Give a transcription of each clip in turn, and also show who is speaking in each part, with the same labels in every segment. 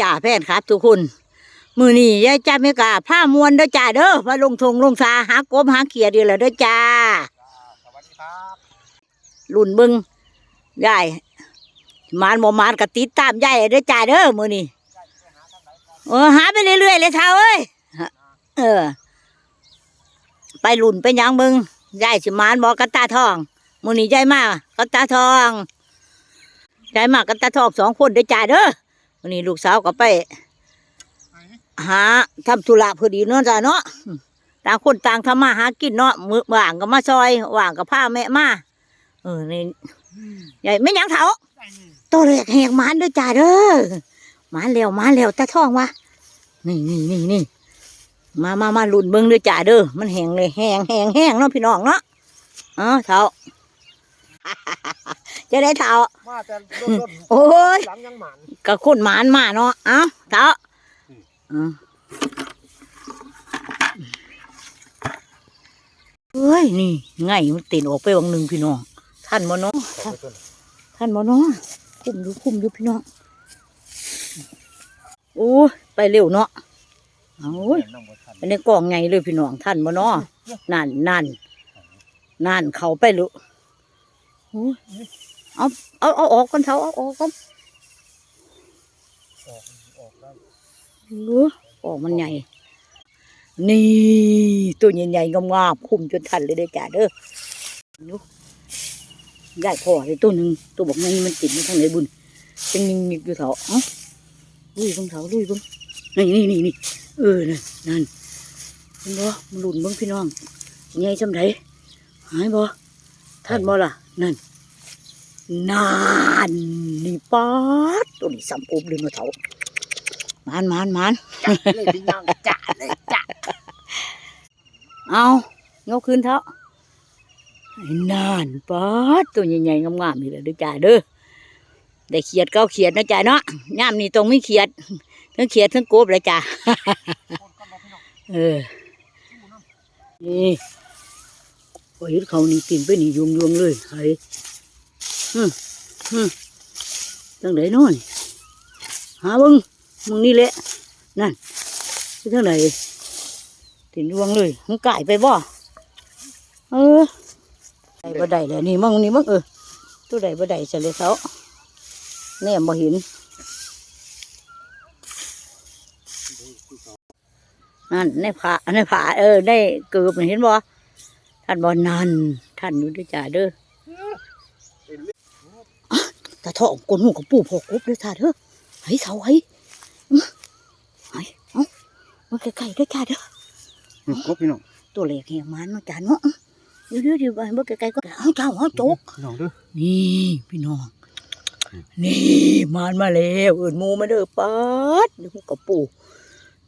Speaker 1: จ่าแฟนครับ ทุกคนมือนี่ยายจ้าไม่กาผ้ามวนเด้อจ้าเด้อมาลงทงลงสาหากบหาเขียดเดียวแล้วเด้อจ้า
Speaker 2: สวัสดีครับ
Speaker 1: รุ่นบิงยายมานบ่มานก็ติดตามยายเด้อจ้าเด้อมือนี่เออหาไปเรื่อยๆเลยเท่าเอ้ยเออ ไปรุ่นไปยังบิงยายสิมานบอกกับตาทองมือนี่ยายมากับตาทองยายมากับตาทองสองคนเด้อจ้าเด้อ มือนี่ลูกสาวก็ไป หาทำธุระพอดีเนาะจ้าเนาะต่างคนต่างทำมาหากินเนาะมือว่างก็มาซอยว่างก็พาแม่มาเออนี่ใหญ่ไม่หยังเถาตัวเล็กแหกหมันเด้วยจ้าเด้อหมันแล้วหมันแล้วตาท่องวะนี่นี่นี่นี่มามามาลุ่นเบิ้งเด้วยจ้าเด้อ มันแหงเลยแหงแหงแหงเนาะพี่น้องเนาะเออเถาจะได้เถา
Speaker 2: มาแต่รถรถ
Speaker 1: โอ้ย
Speaker 2: หลังยังหมัน
Speaker 1: ก็คนหมานมาเนาะ เอ้าเถาเฮ้ย นี่ไงมันติดออกไปวังหนึ่งพี่น้อง ท่านบ่เนท่านท่านคุ้มอยู่คุ้มอยู่พี่น้องโอ้ยไปเร็วเนาะโอ้ยไปในกล่องไงเลยพี่น้องท่านบ่เนนั่นนั่นนั่นเขาไปลุโอ้ยเอาเอาเอาออกกันเถาเอาออกกัน เออออกมันใหญ่ นี่ตัวใหญ่ๆงามๆคุ้มจนทันเลยเด้จ้าเด้อดูได้พอเลยตัวหนึ่งตัวบอกนี่มันติดมาทางไหนบุญจังยิงๆอยู่เถาเอ้าลุยเบงเถาลุยเบงนี่นี่นี่นี่เออนั่นนั่นเห็นบ่มันหลุนเบงพี่น้องใหญ่จำไดหายบ่ท่านบ่ล่ะนั่น นานนี่ป๊าดตัวนี้สัมปุบเลยมาเถามานมานมาน
Speaker 2: จัดเลยพี่น้องจัดเลยจัด
Speaker 1: เอายกขึ้นเถอะไอ้นานป๊าดตัวใหญ่ๆงามๆนี่แหละเด้อจ้าเด้อได้เขียดเก้าเขียดนะจ้าเนาะย่ามนี่ตรงไม่เขียดทั้งเขียดทั้งกบเลยจ้าเออนี่โอ้ยเขานี่กินไปนี่ยวงยวงๆเลยไอ้ ฮึฮึจังไดน้อยหาบึงมึงนี่แหละ นั่นไปทางไหนตินยวงเลยมึงไก่ไปบ่ เออไดบ่ได้แล้วนี่มึงนี่มึงเออตัวใดบ่ได้เฉลยเขาแน่บ่เห็นนั่นในผาในผาเออ ได้เกือบเห็นบ่ท่านบ่นั่นท่านอยู่ด้วยจ้าเด้อ ตาทองกลนหูกับปู่พอกบด้วยจ้าเด้อไห้เสาไห้อื้อไห้เอ้ามาใกล้ๆด้วยจ้าเด้อ
Speaker 2: ครบพี่น้อง
Speaker 1: ตัวเล็กแหงมันเนาะจ้าเนาะเดี๋ยวเดี๋ยวเดี๋ยวไปเมื่อไกลๆก็เอาเจ้าเอาโจก
Speaker 2: พี่น้องเด้อ
Speaker 1: นี่พี่น้อง นี่มันมาแล้วเอินหมูมาเด้อปัดเดี๋ยวกูกับปู่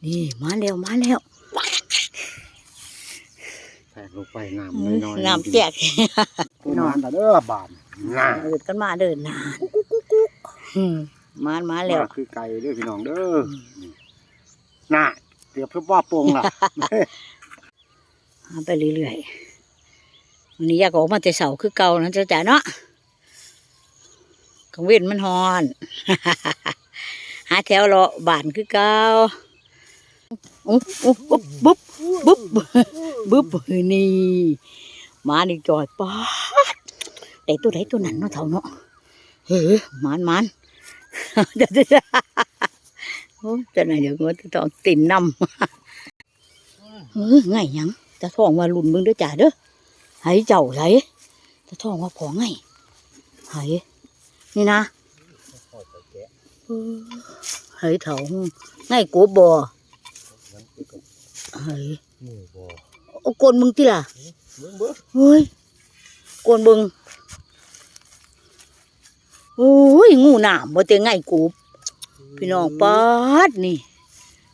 Speaker 1: นี่มาแล้วมาแล้ว
Speaker 2: แทกลงไปน้ำน้อยๆ
Speaker 1: น้ำแจก
Speaker 2: พี่น้องแต่เด้อบาน น่า
Speaker 1: เอินกันมาเดินนานอืมมันมาแล้ว
Speaker 2: คือไก่เด้อพี่น้องเด้อน่าเดี๋ยวเพื่อว่าโปงล่ะ
Speaker 1: หาไปเรื่อยๆวันนี้อยากออกมาแต่เสาคือเก่านะจ้าจ๋าเนาะกังเว้นมันฮอน หาแถวรอบานคือเก่าอุ๊บอุ๊บอุ๊บบุ๊บบุ๊บบุ๊บนี่มานี่จอดป๊าด แต่ตัวไหนตัวนั้นเนาะเท่าเนาะเฮ้ยมันมันเดี๋ยวเดี๋ยวโอ้จะไหนเดี๋ยวมันจะต้องติ่นนำเออไงหยังตาทองว่าลุ่นมึงเด้อจ้าเด้อไห้เจ้าไหตาทองว่าของไงไห้นี่นะเออไห้เถาไงกูบ่ไห้
Speaker 2: มือบ่
Speaker 1: เอากวนมึงติล่ะ
Speaker 2: เบิ่งเบิ่ง
Speaker 1: เฮ้ยกวนเบิง โอ้ยงูหนามบ่เตงไงกูบพี่น้องปาดนี่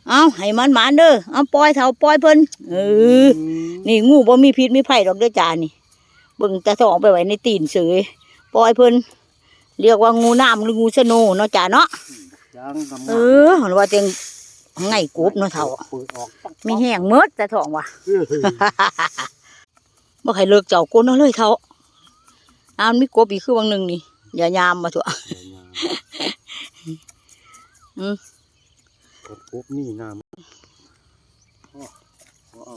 Speaker 1: เอาให้มันหมานเด้อเอาปล่อยเถาปล่อยเพิ่นเออนี่งูบ่มีพิษมีภัยดอกเด้อจ้านี่เบิ่งตาทองไปไว้ในตีนเสยปล่อยเพิ่นเรียกว่างูน้ำหรืองูสโนเนาะจ้าเนาะ
Speaker 2: ยังทำ
Speaker 1: เออหันว่าจังไงกบเนาะเฒ่า
Speaker 2: เปิดออกปัก
Speaker 1: มีแห้งเมิดตาทองว่ะ
Speaker 2: เออ
Speaker 1: บ่ใครเลิกเจ้าก้นเอาเลยเฒ่าน้ำมีกบอีกคือวังหนึงนี่ อย่ายามมาเถอะ
Speaker 2: กดปุ๊บนี่น้ำอ๋ออ๋อ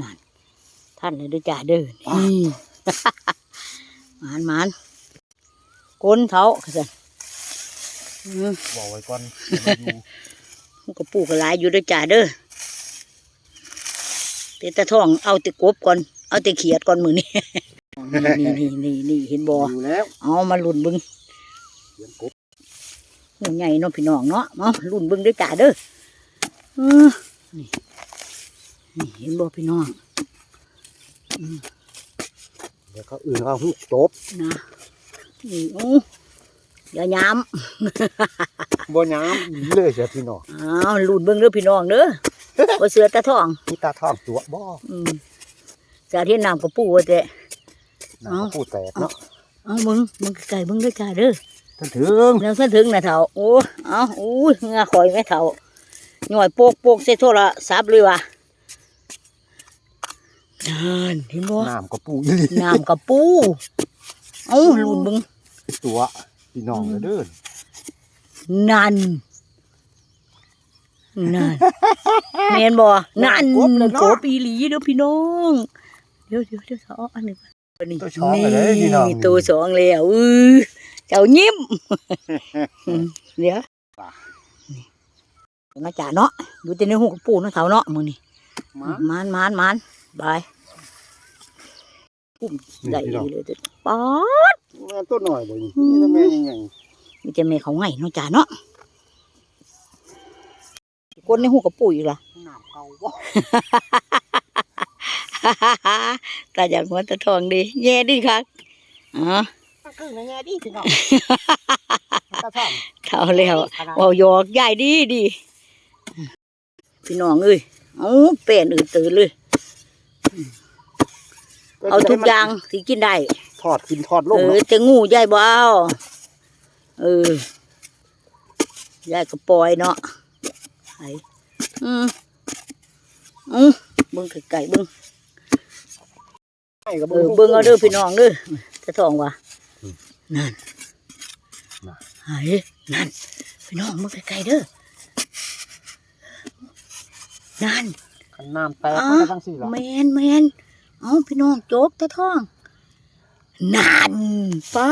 Speaker 1: นั่นท่านเลยเด้วยจ้าเด้อนี่หมานหมานก้นเขาคือซั่นอืม
Speaker 2: บอกไว้ก่อนอย่ามาอยู่
Speaker 1: มันก็ปลูกหลายอยู่เด้วยจ้าเด้อแต่ตะท่องเอาแต่กบก่อน เอาแต่เขียดก่อนมือนี่ นี่นี่นี่นี่เห็นบ่
Speaker 2: อยู่แล้ว
Speaker 1: เอามาลุ่นเบึง
Speaker 2: เสียงกบ
Speaker 1: หูใหญ่เนาะพี่น้องเนาะมาลุ่นเบึงเด้วยจ้าเด้อเออนี่นี่เห็นบ่พี่น้อง
Speaker 2: เดี๋ยวเขาอื่นเขาหูจบ
Speaker 1: นะนี่โอ้อย่าย้
Speaker 2: บ่น้ำเลยเสียพี่น้องำ
Speaker 1: อ้าวลุ่นเบิ่งเด้อพี่น้องเด้อบ่เสือตาทอง
Speaker 2: นี่ตาท่องตัวบ่
Speaker 1: อืมสาเทียนน้ำกับปูว่าแต่
Speaker 2: น้ำพูดแตกเนาะ
Speaker 1: เอามึงมึงไก่เบิ่งเด้อจ้าเด้อ
Speaker 2: ท่านถึง
Speaker 1: แล้วเส้นถึงนะเฒ่าโอ้เอาโอ้ยเหงาข่อยแม่เฒ่าหน่อยโปกโปกใส่โทรศัพท์เลยว่ะนั่นเห็นบ่
Speaker 2: น้ำก็ปูอีหลี
Speaker 1: น้ำกับปูเอ้าลุ่นเบิ่ง
Speaker 2: ตัวพี่น้องเด้อเด้อ
Speaker 1: นั่นนั่นแม่นบ่นั่นกบอีหลีเด้อพี่น้อง เดี๋ยวเดี๋ยวเดี๋ยวเอาอันนี้ก่อนอั นนี้
Speaker 2: ตัวช้องเลยพี่น้อง
Speaker 1: ตัวสองแล้วอือเจ้ายิ้มอืมเดี๋ยวนี่มาจ่าเนาะอยู่แต่ในหูกับปูเนาะเถาเนาะมื้อนี้
Speaker 2: มามา
Speaker 1: นมานมานบายปุ้มได้
Speaker 2: พี่น้อง
Speaker 1: เลยเด้อป๊อด
Speaker 2: แม่ตัวหน่อยเลยนี่นี่ทำไมยังไง
Speaker 1: มีแต่แม่เขาไงเนาะจ่าเนาะคนในหูกับปูอีกล่ะ
Speaker 2: น้ำเก่าบ่
Speaker 1: ตาจากหัวตาทองดีแย่ดีครับอ๋อ
Speaker 2: ครึ่งในแง่ดีพี่น้องตาท่อง
Speaker 1: เท่าแล้วเอาหยอกใหญ่ดีดี พี่น้องเอ้ยเอาเป็นอื่นตื่นเลย เอาทุกอย่างที่กินได้
Speaker 2: ทอดกินทอดล
Speaker 1: เองอ
Speaker 2: เนาะ
Speaker 1: แต่งูใหญ่บ่เอาเออยายก็ปล่อยเนาะไอ้อืมอืมเบิ่งไก่ๆเบิ่ง
Speaker 2: ให้กับ
Speaker 1: เออเบิ่งเอาเด้อพี่น้องเด้อจะท้องว่ะ
Speaker 2: อืม
Speaker 1: นั่น
Speaker 2: น่ะ
Speaker 1: ไอ้นั่นพี่น้องเบิ่งไก่ๆเด้อนั่น
Speaker 2: คันน้ำแตกมันก็ตั้งสี่หรอ
Speaker 1: แมนแมนเอาพี่น้องโจกตะท้องนั่นป๊า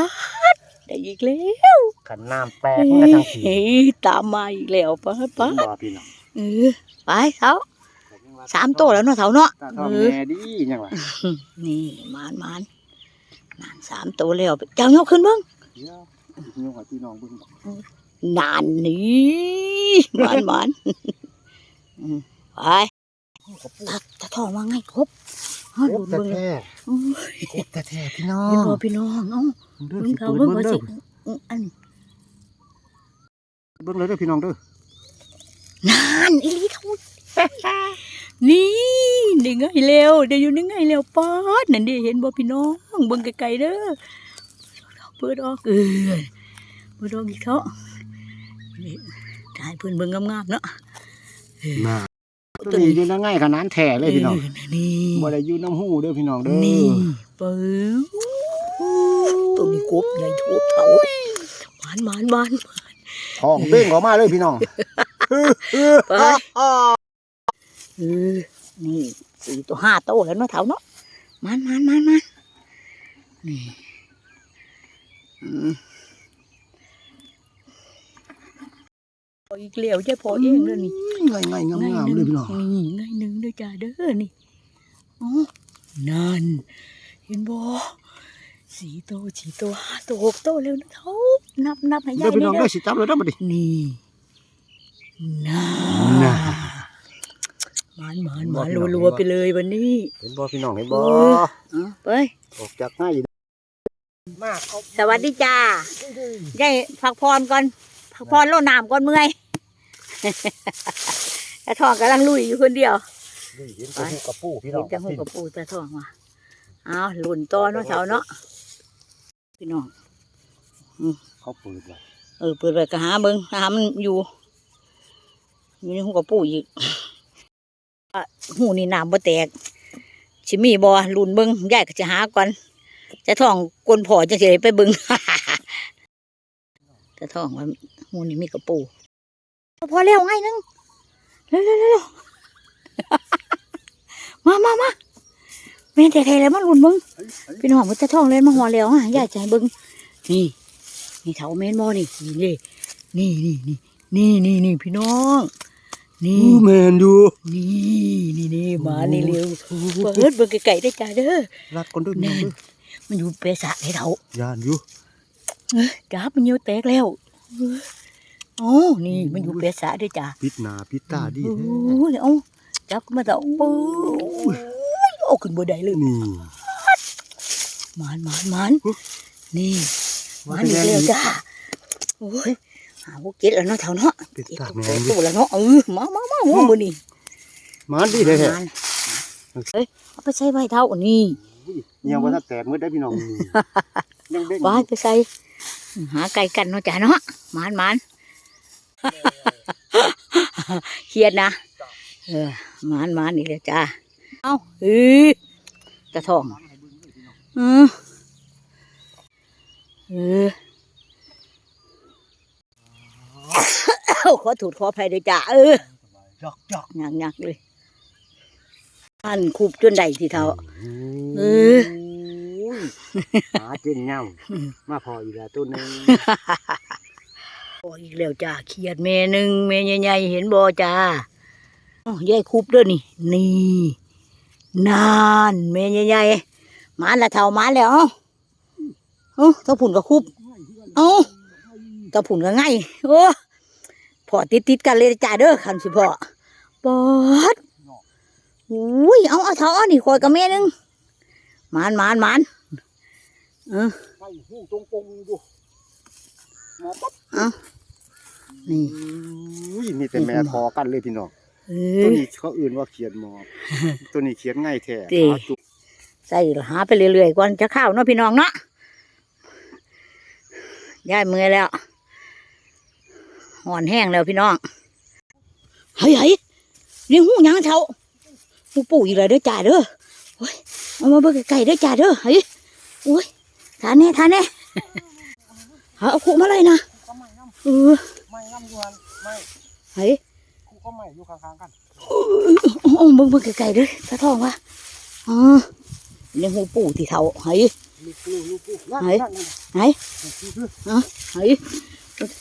Speaker 1: ดได้อีกแล้ว
Speaker 2: คันน้ำแตกมันก็ตั้งสี่
Speaker 1: เฮ้ยตามมาอีกแล้วป๊าดป๊าด
Speaker 2: บ่พี่น้อง
Speaker 1: เออไปเท้า สามโตวแล้วเนาะเท้าเนาะ
Speaker 2: ตาท่อง
Speaker 1: เออ
Speaker 2: แง่ดียังวะ
Speaker 1: นี่มานมานนั่นสามโตวแล้วเจ้ายกขึ้นเบ้าง
Speaker 2: เดี๋ยวนี่ว่าพี่น้องเบิ่งบอก
Speaker 1: นานนี่มานมานอืมไปตาตาท้องว่าไงครบเอา
Speaker 2: โค
Speaker 1: ดู
Speaker 2: ตร
Speaker 1: เบิ่ง
Speaker 2: แท้
Speaker 1: โอ้ย
Speaker 2: โคตรแท้พี่น้อ
Speaker 1: เห็น
Speaker 2: ง
Speaker 1: บ่พี่น้องเอ้า
Speaker 2: เด้อ
Speaker 1: เบิ่ง
Speaker 2: สิ
Speaker 1: เขา
Speaker 2: เบิ่
Speaker 1: เบิ่
Speaker 2: ง
Speaker 1: ง
Speaker 2: เบิ่
Speaker 1: ว่าง
Speaker 2: เด้
Speaker 1: สิ
Speaker 2: อ
Speaker 1: อัน
Speaker 2: เบิ่งเลยเด้อพี่น้องเด้อนา
Speaker 1: นอีหลีเขา นี่ได้ไงแล้วได้อยู่ได้ไงแล้วป๊อดนั่นดิเห็นบ่พี่น้องเบิ่งไกลๆเด้อเปิดออกเออเปิดออกอีกเถอะนี่ถ่ายเพิ่นเบิ่งงามๆเนาะ
Speaker 2: น่าตัวนี้อยู่ในง่ายขนาดแท้เลยพี่น้อง
Speaker 1: นี่
Speaker 2: บ่ได้อยู่น้ำหูเด้อพี่น้องเด้อ
Speaker 1: นี่ปึ้งตัวนี้กบใหญ่โทษเขาหวานหวานหวาน
Speaker 2: ท้องเบ้งออกมาเลยพี่น้อง
Speaker 1: ไป เออนี่สี่ตัวห้าโตวแล้วเนาะเถาเนาะมันมันมันมันนี่อืมพออีกเหลียวจะพอเองเลยนี่
Speaker 2: ง่ายง่ายๆงามๆเลยพี่น้อง
Speaker 1: นี่ไงหนึ่งเด้อจ้าเด้อนี่โอ้นั่นเห็นบ่สี่โตวสี่โตวห้าโตวหกโตวแล้วนะเถานับนับให้ยา
Speaker 2: เด้อยพี่น้อง
Speaker 1: นี่
Speaker 2: เด้
Speaker 1: เด้
Speaker 2: อ
Speaker 1: อ
Speaker 2: สิจับเลยเด้อบัดนี้
Speaker 1: นี่น่า
Speaker 2: น่า
Speaker 1: หมานหมานหมานรัวๆไปเลยวันนี้
Speaker 2: เห็นบ่พี่น้องเห็นบ่
Speaker 1: เออเอาไป
Speaker 2: ออกจากง่ายอยู่มากเอา
Speaker 1: สวัสดีจ้าได้พักพรก่อนพักพรโลน้ำก่อนเมื่อยแต่ทองกำลังลุยอยู่คนเดียว
Speaker 2: นี่เห็นแต่หูกระปูพี่น้
Speaker 1: เห็
Speaker 2: อนง
Speaker 1: แต่หูกับปูแต่ทองว่ะเอาหลุนต่อเนาะเสาเนาะพี่น้อง
Speaker 2: เขาเปิดไว้
Speaker 1: เออเปิดไปก็หาเบิ้งหามันอยู่อยู่ในหูกับปูอีกอะ หูนี่น้ำบ่แตกชิมีบอลุนเบิงใหญ่ก็จะหาก่อนจะท่องกวนพอจะเฉยไปเบิงจะท่องว่าหูนี่มีกระปูพอเร็วไงนึงเร็วเร็วเร็วมามามาเมนแต่ไทยแล้วมันลุนบึง
Speaker 2: เป็
Speaker 1: นหอมมันจะท่องเล่นมาหัวเร็วอะใหญ่ให้บึงนี่นี่เถาเมนบอนี่อนี่นี่นี่นี่นี่นี่พี่น้อง นี่
Speaker 2: อู้แมนอยู่
Speaker 1: นี่นี่นี่มานี่เร็วเปิดเบิ่งไก่ๆได้จ้าเด้อ
Speaker 2: รัดคนด้วยพี่น้องเด้อ
Speaker 1: มันอยู่เปสะให้เถายา
Speaker 2: นอยู่
Speaker 1: จับมันเหี่ยวแตกแล้วโอ้นี่มันอยู่เปสะด้วยจ้า
Speaker 2: ปิดหน้าปิดตาดี
Speaker 1: โอ้
Speaker 2: แท้
Speaker 1: ยเอาจับขึ้นมาเถาปูโอ้ขึ้นบ่ได้เลย
Speaker 2: นี่
Speaker 1: หมานหมานหมานนี่หมานอีกแล้วจ้าโอ้ย หาพวกเก็ดแล้วเนาะเถาเนาะ
Speaker 2: ปิด
Speaker 1: เก็ด
Speaker 2: ตา
Speaker 1: ตัว
Speaker 2: แม
Speaker 1: แต
Speaker 2: น
Speaker 1: ก
Speaker 2: อยู่
Speaker 1: ตัวแล้วเนาะเออมามามาหัวมือนี่
Speaker 2: มานดีแท้
Speaker 1: หมานเฮ้ยเอาไปใส่ใบเท่านี่
Speaker 2: ๆเหี่ยวว่าถ้าแตกมืดได้พี่น้องนี่ยังเด้ง
Speaker 1: ว้ายไปใส่หาไก่กันเนาะจ้าเนาะหมานหมานเครียดนะเออหมานหมานนี่เลยจ้าเอาเออตะทองเออเออ ขอถูดขออภัยด้วยจ้าเออ
Speaker 2: จอกจอก
Speaker 1: หนักๆเลยอันคูบจนได้ทีเท่าเออ
Speaker 2: หาเจนเงามาพออีกแล้วตัวหนึง
Speaker 1: โอ้อีกแล้วจ้าเขียดเมหนึ่งเมใหญ่ๆเห็นบ่จ้าอ้าวยายคูบเด้อนี่ นี่ นานเมใหญ่ๆมาละเท่ามาแล้วเอ้าเอ้าตะผุ่นกับคูบเอ้าตะผุ่นก็ไงโอ้พ อติดติดๆกันเลยจ้าเด้อคันสิพ่อปอดอุ้ยเอาเอาเท่าเอานี่คอยกับเมหนึ่งหมานหมานหมานเออ
Speaker 2: ไปหูตรงปงอยู่หมอปั๊บ
Speaker 1: นี่
Speaker 2: อุ้ยมีแต่แม่พอกันเลยพี่น้อง
Speaker 1: เอ
Speaker 2: ตัว
Speaker 1: อ
Speaker 2: นี้เขาอื่นว่าเขียนหมอบตัวนี้เขียนง่ายแท้
Speaker 1: ติ
Speaker 2: หาจุก
Speaker 1: ใส่หาไปเรื่อยๆก่อนจะเข้าเนาะพี่น้องเนาะย้ายมือแล้ว ห่อนแห้งแล้วพี่น้องเฮ้ยเฮ้ยนี่หูหยังเท่าหูปู่อีกแล้วเด้อจ่าเด้อโอ้ยเอามาเบิ่งไก่เด้อจ่าเด้อเฮ้ยโอ้ยทานแน่ทานแน่เอาเอาขู่มาเลยนะ
Speaker 2: ก็ไม่น้
Speaker 1: เออำ
Speaker 2: ไม่น้ำอยู่หันไม่
Speaker 1: เฮ้ย
Speaker 2: ครูก็ไม่อยู่ข้างๆกัน
Speaker 1: โอ้โอ้เบิ่งเบิ่งไก่ๆเด้อตาทองวะอ๋อนี่หูปู่ที่เท่าเฮ้ย
Speaker 2: ลูกปูลูกปูนั่น
Speaker 1: ไหน
Speaker 2: นั่นนั่น
Speaker 1: ไหน
Speaker 2: นั่น
Speaker 1: เฮ้ย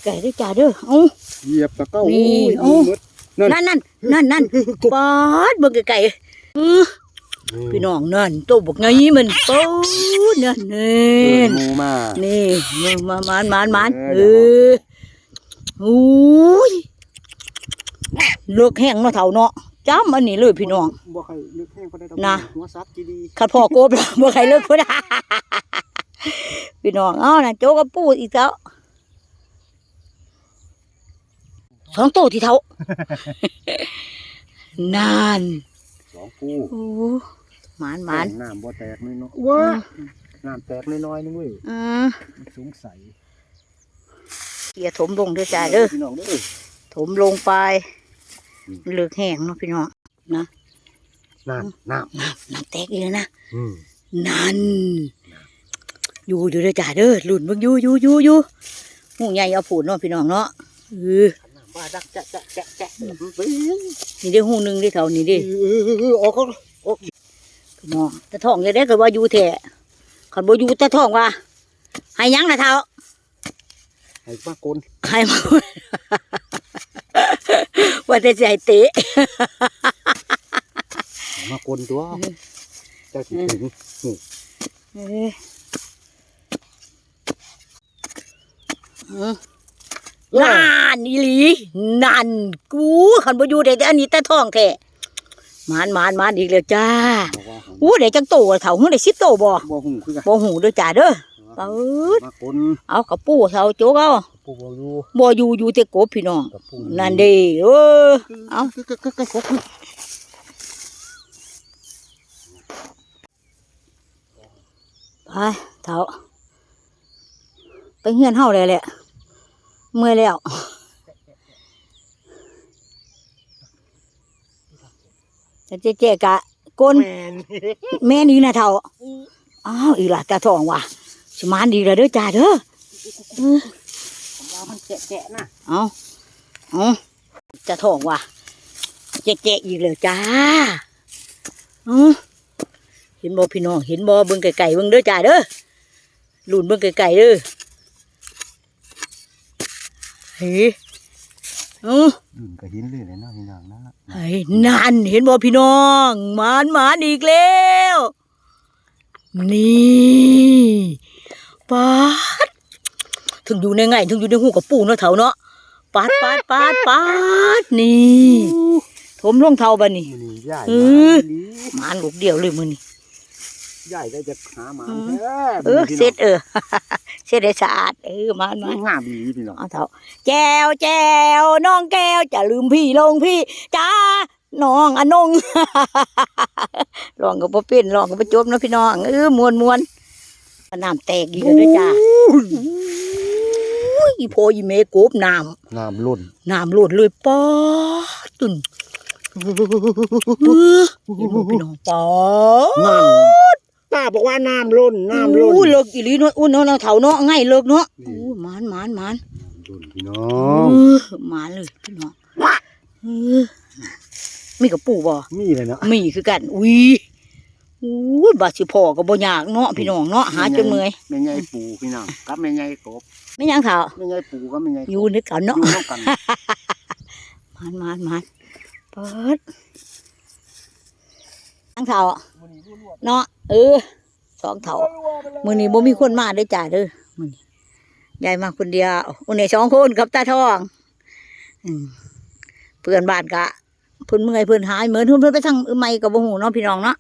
Speaker 1: ไก่ได้จ่าเด้อเอา
Speaker 2: เหยียบตะเก้า
Speaker 1: นี่
Speaker 2: โอ้ย
Speaker 1: โอ้
Speaker 2: มืดนั่น
Speaker 1: นั่นนั่นนั่นนั่นปอดเบิ่งไก่ๆอื้อพี่น้องนั่นตัวบกไงมันปูดนั่น
Speaker 2: เอ
Speaker 1: นี่
Speaker 2: อหมูมา
Speaker 1: นี่มามามานมานมาน
Speaker 2: เอ
Speaker 1: เอ
Speaker 2: อ
Speaker 1: ออุ้ยเลิกแห้งเนาะเฒ่าเนาะจ้ำอันนี้เลยพี่น้อง
Speaker 2: บ่ใครเลือกแห้งก็ได้ดอก
Speaker 1: นะ
Speaker 2: หัวซับจีดี
Speaker 1: ขัดพ่อโกบแล้วบ่ใครเลิกพุ่นพี่น้องเอ้าน่ะโจกกับปูอีกแล้ว สองตัวที่เท่านาน
Speaker 2: สองปู
Speaker 1: โอ้หมานหมาน
Speaker 2: น้ำบ่แตกน้อยๆว้าน้ำแตกน้อยๆนึงเว้ย
Speaker 1: อืม
Speaker 2: มันสงสัย
Speaker 1: เกียร์ถมลงเด้อจ้าเด้อ
Speaker 2: พี่น้องเด้อ
Speaker 1: ถมลงไป
Speaker 2: อืม
Speaker 1: เลือกแห้งเนาะพี่น้อง
Speaker 2: น้ำน้
Speaker 1: น้ำน้ำแตกอีกแล้วนะำ
Speaker 2: อืม
Speaker 1: นั่นอยู่อยู่เด้อจ้าเด้อหลุนเบิ่งอยู่อยู่อยู่อยู่หูใหญ่เอาผูดเนาะพี่น้องเนาะเออ
Speaker 2: น้ำบ้าดักจะจะจะจะไป
Speaker 1: นี่เด้อหูหนึงเด้อเท่านี่เด้
Speaker 2: เออเออเออออกก็ออก
Speaker 1: พี่น้องแต่ท้องจะได้ก็ว่าอยู่แท้คันบ่อยู่แต่ท้องว่าให้หยังล่ะเท่า
Speaker 2: ให้มากล
Speaker 1: ให้มาว่าแต่สิให้เตะ
Speaker 2: ให้มากลตัวเจ้าสิถึง
Speaker 1: เอ้ยอืม นานอีหลีนั่นกูขันบ่อยู่ได้แต่อันนี้แต่ท้องแท้มานมานมานอีกแล้วจ้า
Speaker 2: บอกว่า
Speaker 1: อู้ได้จังโตเฒ่าหูได้10โตบ่
Speaker 2: บ่หูคือกัน
Speaker 1: บ่หูเด้อจ้าเด้อเปิด
Speaker 2: มากล
Speaker 1: เอากระปูเฒ่าโจกเอา
Speaker 2: ปูบ่อยู่
Speaker 1: บ่อยู่อยู่แต่กบพี่น้อง
Speaker 2: กับปู
Speaker 1: นั่นเด้เออเอา
Speaker 2: ก็ก็ก็ก็ก็
Speaker 1: ไปเฒ่าไปเฮือนเฮาเลยแหละ เมื่อยแล้วจะเจ๊เจ๊กะกน
Speaker 2: แมน
Speaker 1: แม่นี่นะเท่าอ้าวอีหล่ะตาทองว่ะสมานดีแล้วเด้อจ้าเด้อ
Speaker 2: ผมว่ามันแกะๆนะ
Speaker 1: เอาเอาจะท้องว่ะเจ๊ะๆอีกเลยจ้าอือเห็นบ่พี่น้องเห็นบ่เบิ่งไก่ๆเบิ่งเด้อจ้าเด้อลุ่นเบิ่งไก่ๆเด้อ เฮ้ยอือ
Speaker 2: อืมก็เห็นเลยเลยเนาะพี่น้องนะ
Speaker 1: เฮ้ยนั่นเห็นบ่พี่น้องหมานหมานอีกแล้ว นี่ปาดถึงอยู่ในไงถึงอยู่ในหูกับปูเนาะเถาเนาะปาดปาดปาดปาดนี่ ถมลงเท่าบัดนี้
Speaker 2: มื้อนี้ยาย
Speaker 1: เอ
Speaker 2: มา
Speaker 1: อ
Speaker 2: ดี
Speaker 1: หมานลูกเดียวเลยมื้อนี้
Speaker 2: ยายได้จะหาหมา
Speaker 1: อืม
Speaker 2: แท้
Speaker 1: เออเสร็จเออเสร็จได้สะอาดเออหมานหมาน
Speaker 2: งามดีพี่น้อง
Speaker 1: เอาเถาแจวแจวน้องแก้วจะลืมพี่ลงพี่จ้าน้องอนงลองกับพ่เป็นลองกับพ่จบเนาะพี่น้องเออมวนมวนน้ำแตกอีกแล้วเด้วยจ้าอุ้ยอีโพอีเมกบน้
Speaker 2: น้ำล้นำ
Speaker 1: น้ำหลดเลยป๊อดตุนเห็นบ่พี่น้องป๊อด
Speaker 2: น้ำ ป้าบอกว่าน้ำล้นน้ำล้น
Speaker 1: อู้เลิกอีหลีเนาะอุ้นเนาะเนาะเถาเนาะง่ายเลิกเนาะ
Speaker 2: นี่
Speaker 1: อู้หมานหมานหมาน
Speaker 2: ล้นพี่น้อ
Speaker 1: เองอหมานเลยพี่น้องเออมีกับปู่บ่
Speaker 2: มีเลยเนาะ
Speaker 1: มีคือกันอุ้ยอุ้ยบาดสิพอก็บ่ยากเนาะพี่น้องเนาะหาจนเมื่อย
Speaker 2: แม่ใหญ่ปูพี่น้องกับแม่ใหญ่กบ
Speaker 1: ไม่ยังเถา
Speaker 2: แม่ใหญ่ปูกับแม่ใหญ่กบ
Speaker 1: อยู่นึกกันเนาะ
Speaker 2: อยู่ร่วมกัน
Speaker 1: หมานหมานหมานเปิด ยังเถาเนาะเออสองเถามื้อนี้บ่มีคนมาเด้อจ้าเด้อมื้อนี้ยายมาคนเดียววันนี้สองคนกับตาทองอืมเพื่อนบ้านกะเพิ่นเมื่อยเพิ่นหายเหมือนเพิ่นไปทางอื่นใหม่กับบ่ฮู้เนาะพี่น้องเนาะ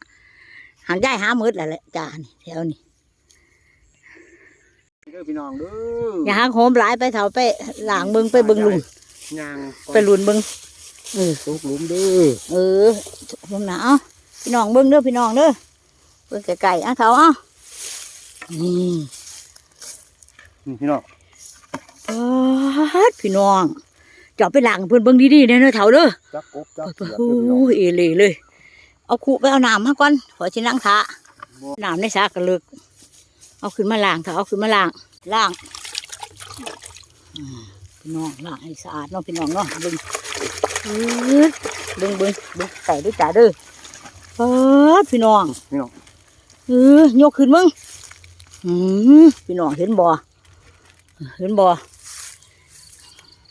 Speaker 1: หางยายหาหมืดแล้วแหละจ้านี่แถวนี้
Speaker 2: เด้อพี่น้องเด้อ
Speaker 1: อย่าหางโหมหลายไปเถาไปหลางเบิ่งไปเบิ่งลุง
Speaker 2: ยาง
Speaker 1: ไปลุนเบิ่งเออ
Speaker 2: ตกหลุมเด้อ
Speaker 1: เออเบิ่งหนาเอา พี่น้องเบิ่งเด้อพี่น้องเด้อเบิ่งไก่ๆอะเถาเอานี่
Speaker 2: นี่พี่น้อง
Speaker 1: ปัดพี่น้องเจาะไปหลังเพิ่นเบิ่งดีๆเด้อเด้อเถาเด้อ
Speaker 2: จักกบจัก
Speaker 1: โอ้
Speaker 2: เสียบเด้อพี่น้อง
Speaker 1: โหเอเลยเลย เอาขู่ไปเอาน้ำมาก่อนขอชินั่งทา
Speaker 2: บ่
Speaker 1: น้ำในสากกระลึก เอาขึ้นมาล้างเถอะเอาขึ้นมาล้างล้างอืมพี่น้องล้างให้สะอาดเนาะพี่น้องเนาะเบึงอื้อเบึงเบึงเบึงใส่ด้วยจ้าเด้อ เปิดพี่น้อง
Speaker 2: พี่น้อง
Speaker 1: เออยกขึ้นมึงอืมพี่น้องเห็นบ่เห็นบ่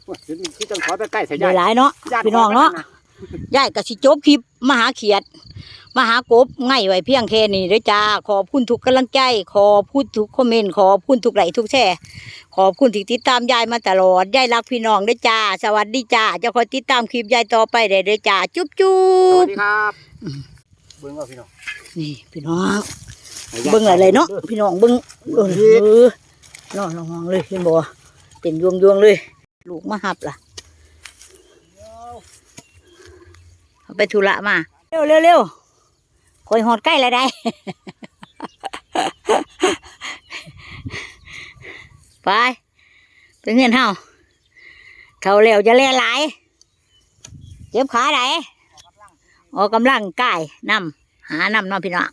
Speaker 2: โอ้ยเดี๋ยวนี้ที่ต้องขอไปใกล้ใส่
Speaker 1: ได้
Speaker 2: ยาย
Speaker 1: หลายเนาะ
Speaker 2: ญาติ
Speaker 1: พี่น้องเนาะ
Speaker 2: ขไป
Speaker 1: ยายก็สิจบคลิปมาหาเขียดมาหากบง่ายไว้เพียงแค่นี้เด้อจ้า ขอบคุณทุกกำลังใจ ขอบคุณทุกคอมเมนต์ ขอบคุณทุกไลค์ทุกแชร์ขอบคุณที่ติดตามยายมาตลอด ยายรักพี่น้องเด้อจ้า สวัสดีจ้า จะคอยติดตามคลิปยายต่อไปได้เด้อจ้า จุ๊บจุ๊
Speaker 2: สวั
Speaker 1: บ
Speaker 2: สดีครับเบิ่งเอาพี่น้อง
Speaker 1: นี่พี่น้องเบิ่งอะไรเนาะพี่น้องเบิ่งเออเออนอนลองเลยเห็นบ่เต็มยวงยวงๆเลย ลูกมาหับล่ะเอาไปธุระมา เร็วเร็วเร็วคอยหอดใกล้แล้วได้ไปไปเงินเฮาเท่าเร็วจะเล่หลายเจ็บขาไหน ออกกำลังกายนำหานำเน้อนพี่น้อง